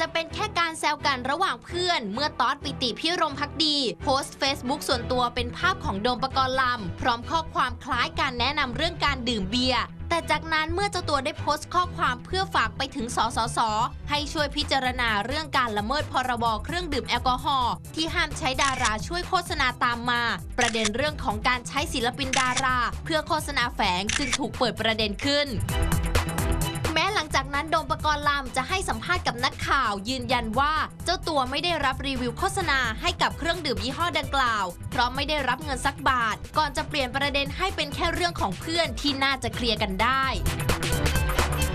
จะเป็นแค่การแซวกันระหว่างเพื่อน เมื่อตอดปิติพิรมพักดี โพสต์ Facebook ส่วนตัวเป็นภาพของโดมปกรณ์ลำ พร้อมข้อความคล้ายการแนะนำเรื่องการดื่มเบียร์แต่จากนั้นเมื่อเจ้าตัวได้โพสต์ข้อความเพื่อฝากไปถึงสสส ให้ช่วยพิจารณาเรื่องการละเมิดพรบเครื่องดื่มแอลกอฮอล์ที่ห้ามใช้ดาราช่วยโฆษณาตามมา ประเด็นเรื่องของการใช้ศิลปินดารา เพื่อโฆษณาแฝงจึงถูกเปิดประเด็นขึ้น กนั้นโดมปกรลำจะให้สัมภาษณ์กับนักข่าวยืนยันว่า เจ้าตัวไม่ได้รับรีวิวโฆษณาให้กับเครื่องดื่มยี่ห้อดังกล่าว เพราะไม่ได้รับเงินสักบาท ก่อนจะเปลี่ยนประเด็นให้เป็นแค่เรื่องของเพื่อนที่น่าจะเคลียร์กันได้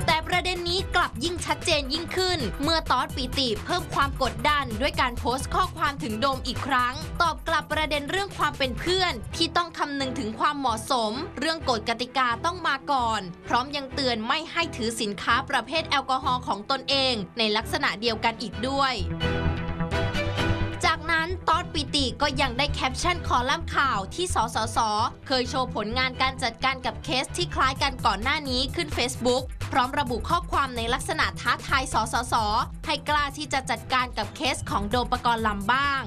แต่ประเด็นนี้ ลับยิ่งชัดเจนยิ่งขึ้น เมื่อตอสปีติเพิ่มความกดดัน ด้วยการโพสต์ข้อความถึงโดมอีกครั้ง ตอบกลับประเด็นเรื่องความเป็นเพื่อน ที่ต้องคำนึงถึงความเหมาะสม เรื่องกฎกติกาต้องมาก่อน พร้อมยังเตือนไม่ให้ถือสินค้าประเภทแอลกอฮอล์ของตนเอง ในลักษณะเดียวกันอีกด้วย ปิติก็ยังได้แคปชั่นคอลัมน์ข่าวที่สสส เคยโชว์ผลงานการจัดการกับเคสที่คล้ายกันก่อนหน้านี้ขึ้น Facebook พร้อมระบุข้อความในลักษณะท้าทายสสส ให้กล้าที่จะจัดการกับเคสของโดมปกรณ์ลำบ้าง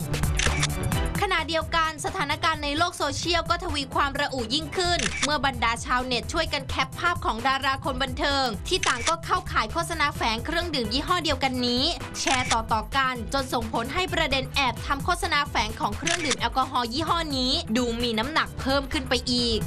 ขณะเดียวกัน สถานการณ์ในโลกโซเชียลก็ทวีความระอุยิ่งขึ้น เมื่อบรรดาชาวเน็ตช่วยกันแคปภาพของดาราคนบันเทิง ที่ต่างก็เข้าขายโฆษณาแฝงเครื่องดื่มยี่ห้อเดียวกันนี้ แชร์ต่อๆกัน จนส่งผลให้ประเด็นแอบทำโฆษณาแฝงของเครื่องดื่มแอลกอฮอล์ยี่ห้อนี้ ดูมีน้ำหนักเพิ่มขึ้นไปอีก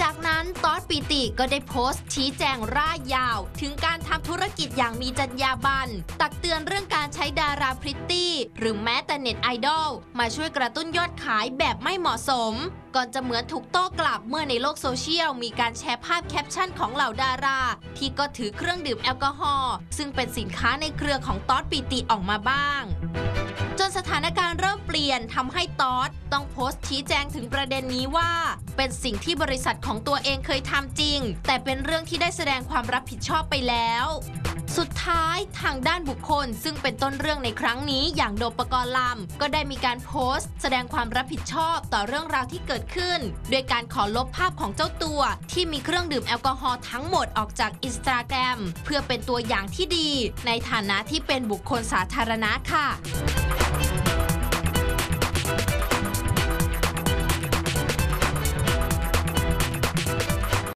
จากนั้น ตอสปีติก็ได้โพสต์ชี้แจงร่ายยาว ถึงการทำธุรกิจอย่างมีจรรยาบรรณตักเตือนเรื่องการใช้ดาราพริตตี้ หรือแม้แต่เน็ตไอดอล มาช่วยกระตุ้นยอดขายแบบไม่เหมาะสม ก่อนจะเหมือนถูกโต้กลับเมื่อในโลกโซเชียล มีการแชร์ภาพแคปชั่นของเหล่าดารา ที่ก็ถือเครื่องดื่มแอลกอฮอล์ซึ่งเป็นสินค้าในเครือของตอสปีติออกมาบ้างจนสถานการณ์เริ่มเปลี่ยนทำให้ตอสต้องโพสต์ชี้แจงถึงประเด็นนี้ว่า เป็นสิ่งที่บริษัทของตัวเองเคยทำจริง แต่เป็นเรื่องที่ได้แสดงความรับผิดชอบไปแล้ว สุดท้ายทางด้านบุคคลซึ่งเป็นต้นเรื่องในครั้งนี้อย่างโดปกรณ์ลำก็ได้มีการโพสต์ แสดงความรับผิดชอบต่อเรื่องราวที่เกิดขึ้น ด้วยการขอลบภาพของเจ้าตัว ที่มีเครื่องดื่มแอลกอฮอล์ทั้งหมดออกจากอินสตาแกรมเพื่อเป็นตัวอย่างที่ดี ในฐานะที่เป็นบุคคลสาธารณะค่ะ